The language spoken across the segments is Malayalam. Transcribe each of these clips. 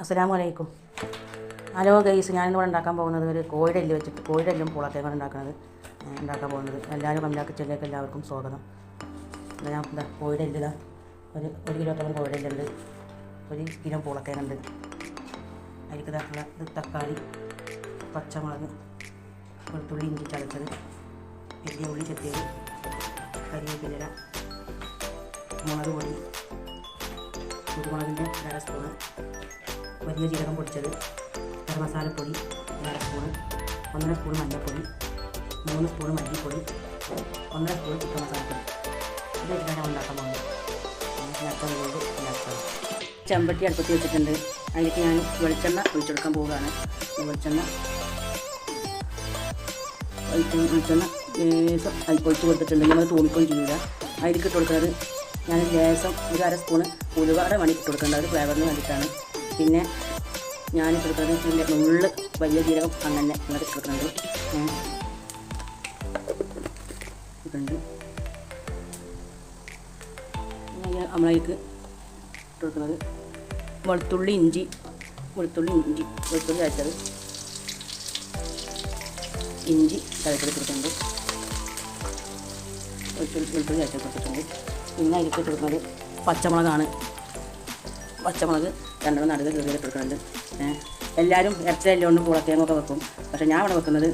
അസ്സലാമു വലൈക്കും ഹലോ ഗൈസ് ഞാനിന്നിവിടെ ഉണ്ടാക്കാൻ പോകുന്നത് ഒരു കോഴിയുടെ വെച്ചിട്ട് കോഴിയുടെ എല്ലും പൂളത്തേക്കാണ് ഉണ്ടാക്കുന്നത്. ഉണ്ടാക്കാൻ പോകുന്നത്. എല്ലാവരും കമ്മിലാക്കി ചെല്ലേക്ക് എല്ലാവർക്കും സ്വാഗതം. ഞാൻ എന്താ കോഴിയുടെ എല്ല് ഇതാ. ഒരു ഒരു കിലോത്തോളം കോഴിയുടെ ഒരു കിലോ പൂളത്തേനുണ്ട് അതിലേക്ക് ഇതാക്കുന്ന ഇത് തക്കാളി പച്ചമുളക് വെളുത്തുള്ളി ഇഞ്ചി ചതച്ചത് വലിയ ഉള്ളി ചെത്തിയത് കരിവേപ്പില മുളക് പൊടി കുരുമുളകിന്റെ അര സ്പൂണ് വലിയ ജീരകം പൊടിച്ചത് ഗരം മസാലപ്പൊടി അര സ്പൂണ് ഒന്നര സ്പൂൺ മഞ്ഞൾപ്പൊടി മൂന്ന് സ്പൂൺ മല്ലിപ്പൊടി ഒന്നര സ്പൂൺ ചിക്കൻ മസാലപ്പൊടി ഇത് വെച്ചിട്ടാണ് ഉണ്ടാക്കാൻ പോകുന്നത്. നേരത്തെ കൊണ്ട് ചെമ്പട്ടി അടുപ്പത്ത് വെച്ചിട്ടുണ്ട്. അതിലേക്ക് ഞാൻ വെളിച്ചെണ്ണ ഒഴിച്ചെടുക്കാൻ പോവുകയാണ്. വെളിച്ചെണ്ണ വെളിച്ചെണ്ണ ലേസം ഒഴിച്ച് കൊടുത്തിട്ടുണ്ട്. നമ്മൾ തോന്നിക്കുകയും ചെയ്യില്ല അതിലേക്ക് ഇട്ട് കൊടുക്കുന്നത് ഞാൻ ലേസം ഒരു അര സ്പൂണ് ഒരുപാട് മണി ഇട്ട് കൊടുക്കേണ്ടത് ഫ്ലേവറിന് വേണ്ടിയിട്ടാണ്. പിന്നെ ഞാൻ കൊടുക്കുന്നത് ഇതിന്റെ നുള്ള് വലിയ ജീരകം അങ്ങനെ ഇങ്ങോട്ട് കൊടുക്കുന്നുണ്ട്. ഇതുണ്ട് നമ്മളതിലേക്ക് കൊടുക്കുന്നത് വെളുത്തുള്ളി ഇഞ്ചി വെളുത്തുള്ളി ഇഞ്ചി വെളുത്തുള്ളി അരച്ചത് ഇഞ്ചി തലക്കെടുത്തിട്ടുണ്ട് വെളുത്തുള്ളി വെളുത്തുള്ളി അരച്ചെടുത്തിട്ടുണ്ട് പിന്നെ അതിലേക്ക് കൊടുക്കുന്നത് പച്ചമുളകാണ്. പച്ചമുളക് രണ്ടെണ്ണം നടുക കീറിയിട്ട് കൊടുക്കുന്നുണ്ട് ഏഹ് എല്ലാവരും ഇറച്ചിലെല്ലോണ്ടും പൂളത്തേങ്ങൊക്കെ വെക്കും. പക്ഷേ ഞാൻ ഇവിടെ വെക്കുന്നത്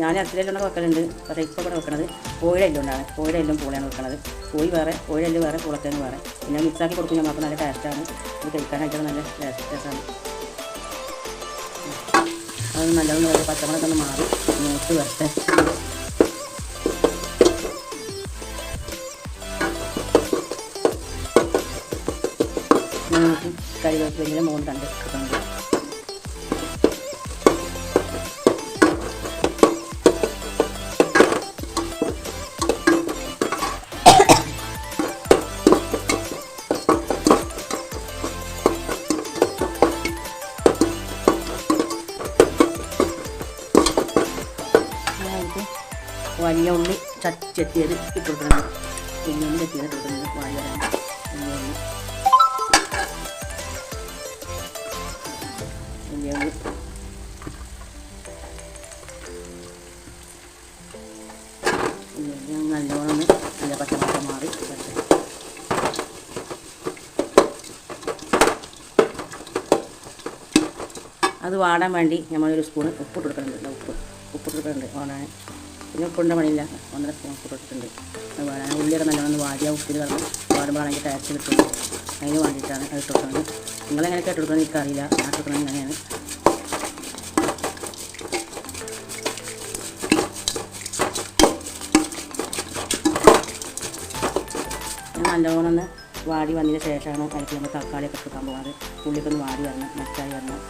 ഞാൻ ഇറച്ചിലെല്ലോണ്ടൊക്കെ വെക്കലുണ്ട്. പക്ഷേ ഇപ്പോൾ ഇവിടെ വെക്കുന്നത് കോഴിയുടെ ഉണ്ടാണ് കോഴിയുടെ എല്ലും പൂളയാണ് വെക്കുന്നത് കോഴി വേറെ കോഴിയുടെ എല്ല് വേറെ പൂളത്തേങ്ങ വേറെ. പിന്നെ മിക്സാക്കി കൊടുക്കും നമുക്ക് നല്ല ടേസ്റ്റാണ് ഇത് കഴിക്കാനായിട്ട് നല്ല ടേസ്റ്റാണ് അത് നല്ലതെന്ന് പച്ചമുളകൊക്കെ ഒന്ന് മാറി മൂത്ത് വരട്ടെ. കരിവേപ്പിലിന്റെ മൂന്ന് കണ്ട് കിട്ടുന്നുണ്ട് വലിയ ഉള്ളി ച- ചെത്തിയത് ഇട്ട് കൊടുക്കുന്നുണ്ട് വലിയ ഉള്ളി ചെത്തിയത് ഇട്ട് കൊടുക്കുന്നുണ്ട് ഉള്ളി നല്ലോണം നല്ല പച്ചമുളക് മാറി. അത് വാടാൻ വേണ്ടി നമ്മളൊരു സ്പൂൺ ഉപ്പ് ഇട്ട് കൊടുക്കുന്നുണ്ട് ഉപ്പ് ഉപ്പ് ഇട്ട് കൊടുക്കുന്നുണ്ട് വാടാൻ. പിന്നെ ഉപ്പിന്റെ പണിയില്ല. ഒന്നര സ്പൂൺ ഉപ്പ് കൊടുത്തിട്ടുണ്ട്. വാടാൻ. ഉള്ളിയൊക്കെ നല്ലോണം വാടിയ ഉപ്പിൽ കിടന്ന് വാടുമ്പോഴാണെങ്കിൽ ടേസ്റ്റ് കിട്ടും അതിന് വേണ്ടിയിട്ടാണ് അത് ഇട്ട് കൊടുക്കുന്നത്. നിങ്ങളെങ്ങനെയൊക്കെ ഇട്ട് എനിക്കറിയില്ല. ഞാൻ കൊടുക്കണമെങ്കിൽ കൊടുക്കുന്നത് നല്ലോണം ഒന്ന് വാടി വന്നതിന് ശേഷമാണ് അതിലേക്ക് നമ്മൾ തക്കാളിയൊക്കെ കൊടുക്കാൻ പോകുന്നത് ഉള്ളിയൊക്കെ ഒന്ന് വാടി വരണം മെച്ചായി വരണം.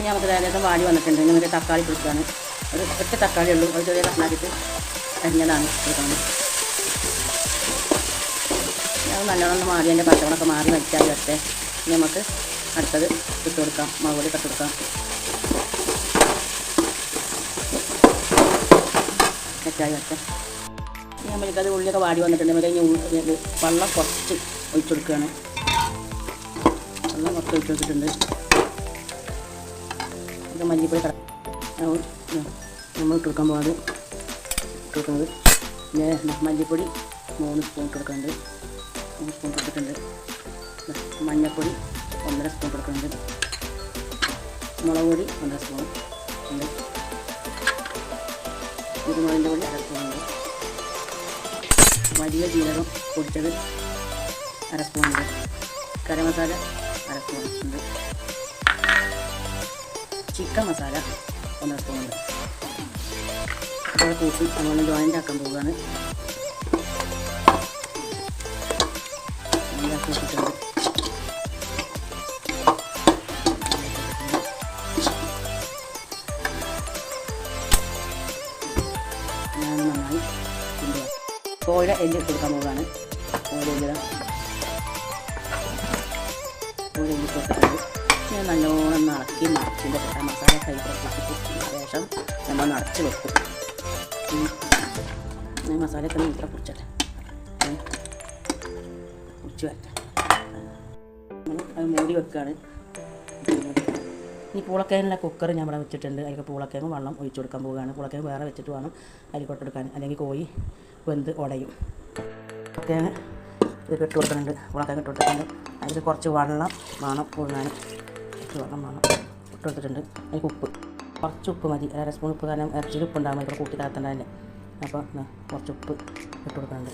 ഇനി നമുക്ക് ഏകദേശം വാടി വന്നിട്ടുണ്ട്. ഇനി നമുക്ക് തക്കാളി കൊടുക്കുകയാണ് ഒരു ഒറ്റ തക്കാളി ഉള്ളൂ. ഒരു ചെറിയ കഷ്ണാക്കിയിട്ട് അരിഞ്ഞതാണ് കൊടുക്കുന്നത് ഞാൻ നല്ലോണം മാറി അതിന്റെ പച്ചമുളകൊക്കെ മാറി വലിച്ചാൽ വരട്ടെ ഇനി നമുക്ക് അടുത്തത് ഇട്ട് കൊടുക്കാം. കട്ട് ഇട്ട് കൊടുക്കാം. സെറ്റായി വരട്ടെ. ഇനി നമ്മൾക്കത് ഉള്ളിയൊക്കെ വാടി വന്നിട്ടുണ്ട്. ഇനി വെള്ളം കുറച്ച് ഒഴിച്ചു കൊടുക്കുകയാണ്. വെള്ളം കുറച്ച് ഒഴിച്ചു കൊടുത്തിട്ടുണ്ട്. ഇത് മല്ലിപ്പൊടി കട നമ്മൾ ഇട്ട് കൊടുക്കാൻ പോകുന്നത് പിന്നെ മല്ലിപ്പൊടി മൂന്ന് സ്പൂൺ ഇട്ട് കൊടുക്കുന്നുണ്ട്. മൂന്ന് സ്പൂൺ കൊടുത്തിട്ടുണ്ട്. മഞ്ഞൾപ്പൊടി ഒന്നര സ്പൂൺ കൊടുക്കുന്നുണ്ട്. മുളക് പൊടി ഒന്നര സ്പൂൺ ഉണ്ട് കുരുമുളകിന്റെ പൊടി അര സ്പൂൺ ഉണ്ട് വലിയ ജീരകം പൊടിച്ചത് അര സ്പൂൺ ഉണ്ട് കരം മസാല അര സ്പൂൺ ഉണ്ട് ചിക്കൻ മസാല ഒന്നര സ്പൂൺ ഉണ്ട് അപ്പോൾ കൂട്ടി അതുപോലെ ജോയിന്റ് ആക്കാൻ പോവുകയാണ്. വെച്ചിട്ടുണ്ട്. നന്നായി കോഴിയുടെ എല്ല് കൊടുക്കാൻ പോവുകയാണ്. കോഴിയുടെ എല്ല് കോഴി എല്ല് കൊടുത്തിട്ടുണ്ട്. ഞാൻ നല്ലോണം നടക്കി നിറച്ചിന്റെ ആ മസാല കൈപ്പിറക്കി പൊട്ടിയ ശേഷം നമ്മൾ നിറച്ച് വെക്കും. ഈ മസാലയൊക്കെ ഇത്ര പൊടിച്ചട്ടെ കുറിച്ച് വരട്ടെ. അത് മൂടി വെക്കുകയാണ് ഈ പൂളക്കേനുള്ള കുക്കർ ഞാൻ ഇവിടെ വെച്ചിട്ടുണ്ട്. അതിലേക്ക് പൂളക്കേങ്ങ് വെള്ളം ഒഴിച്ചു കൊടുക്കാൻ പോവുകയാണ്. പൂളക്കേങ്ങ് വേറെ വെച്ചിട്ട് വേണം അതിൽ കൊട്ടെടുക്കാൻ അല്ലെങ്കിൽ കോഴി വെന്ത് ഉടയും. പൂളക്കേങ്ങ് ഇത് ഇട്ട് കൊടുക്കുന്നുണ്ട്. പൂളക്കേങ്ങ് ഇട്ട് കൊടുക്കുന്നുണ്ട് അതിൽ കുറച്ച് വെള്ളം വേണം പുഴുങ്ങാൻ. കുറച്ച് വെള്ളം വേണം. ഇട്ട് കൊടുത്തിട്ടുണ്ട്. അതിൽ ഉപ്പ്. കുറച്ച് ഉപ്പ് മതി. അര സ്പൂൺ ഉപ്പ് കാരണം ഇറച്ചിയിൽ ഉപ്പ് ഉണ്ടാകും ഇവിടെ കൂട്ടി താത്തണ്ടല്ലേ അപ്പോൾ കുറച്ച് ഉപ്പ് ഇട്ട് കൊടുക്കുന്നുണ്ട്.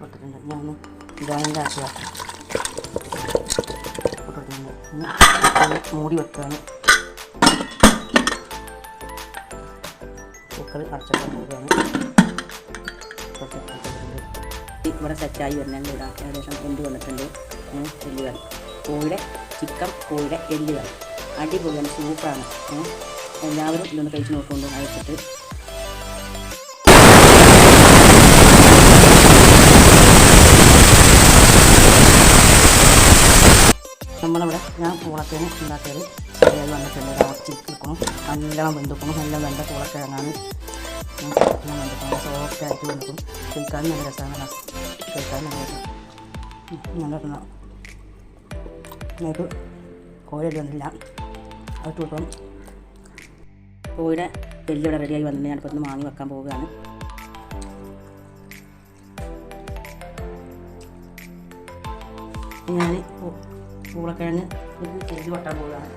കൊടുത്തിട്ടുണ്ട്. ഞാൻ ഇതാണെങ്കിൽ ആക്കി വെക്കാം ഇത് മൂടി വെക്കുകയാണ് പൂക്കൾ അടച്ചിട്ട് കുറച്ച് അടച്ചിട്ടുണ്ട്. ഇവിടെ സെറ്റായി വരുന്നുണ്ട് ഇവിടെ ഏകദേശം എന്ത് വന്നിട്ടുണ്ട്? എല്ല് കറി? കോഴിയുടെ ചിക്കൻ കോഴിയുടെ എല്ല് കറി? അടിപൊളിയാണ് സൂപ്പറാണ്. എല്ലാവരും ഇതൊന്ന് കഴിച്ച് നോക്കുന്നുണ്ട്. അയച്ചിട്ട് നമ്മളിവിടെ ഞാൻ പൂളക്കേന് ഉണ്ടാക്കിയത്. വന്നിട്ടുണ്ട്. ഇറച്ചി നിൽക്കണം നല്ലോണം വെന്തുക്കണം നല്ല വെന്ത പൂളക്കിഴങ്ങാണ് വെന്തിക്കണം സോഫ്റ്റ് ആയിട്ട് കൊടുക്കും കഴിക്കാൻ നല്ല രസമാണ് കഴിക്കാൻ നല്ല രസം ഉം, നമുക്ക് കോഴിയുടെ ഒന്നുമില്ല അത് കൊടുക്കണം കോഴിയുടെ എല്ലിവിടെ റെഡിയായി വന്നിട്ട് ഞാനിപ്പോൾ ഒന്ന് വാങ്ങി വെക്കാൻ പോവുകയാണ് ഞാൻ പൂളക്കിഴങ്ങ് ചെയ്ത് വെട്ടാൻ പോവുകയാണ്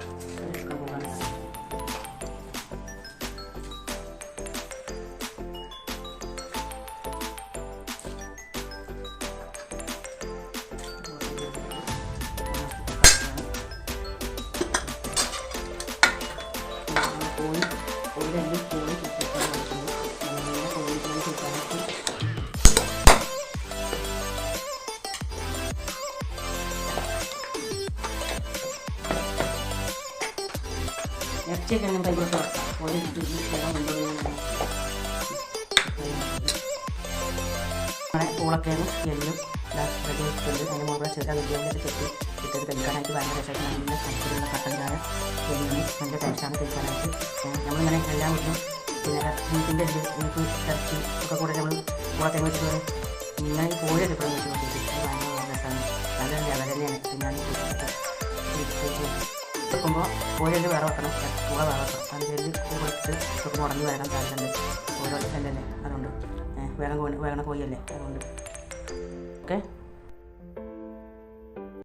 ഇറച്ചിയൊക്കെ നമ്മൾ കൈകൊണ്ട് വെക്കാം കോഴി ഇട്ടിട്ട് വെള്ളം കൊണ്ടുപോയി നമ്മുടെ പൂളക്കേനും എല്ലും റെഡി ആയിട്ടുണ്ട് അതിന് മുകളിൽ ചെറിയ വിദ്യാഭ്യാസ ചെത്തി ഇട്ടത് കഴിക്കാനായിട്ട് ഭയങ്കര രസമായിട്ട് നല്ല സംസ്കൃതിയുള്ള കട്ടൻ ചായ ചെയ്യുന്നത് നല്ല ടേസ്റ്റാണ് കഴിക്കാനായിട്ട് നമ്മളിങ്ങനെ എല്ലാ വീട്ടിലും പിന്നെ ബീഫിന്റെ ഇത് ബീഫ് ഇറച്ചി ഒക്കെ കൂടെ നമ്മൾ പൂളത്തേങ്ങ വെച്ചിട്ട് ഇങ്ങനെ കോഴിയൊക്കെ ഇപ്പോഴും വെച്ച് നോക്കിയിട്ട് ഭയങ്കര രസമാണ് നല്ല ലെവൽ തന്നെയാണ് ഞാൻ വെക്കുമ്പോൾ കോഴിയൊക്കെ വേറെ വെക്കണം. പൂള വേറെ വെക്കണം. അതിന്റെ കുറച്ച് ചുക്ക് ഉടഞ്ഞ് വരണം താല്പര്യം ഓരോ തന്നെ അതുകൊണ്ട് വേഗം കോഴി വേഗം കോഴിയല്ലേ അതുകൊണ്ട്. ഓക്കെ?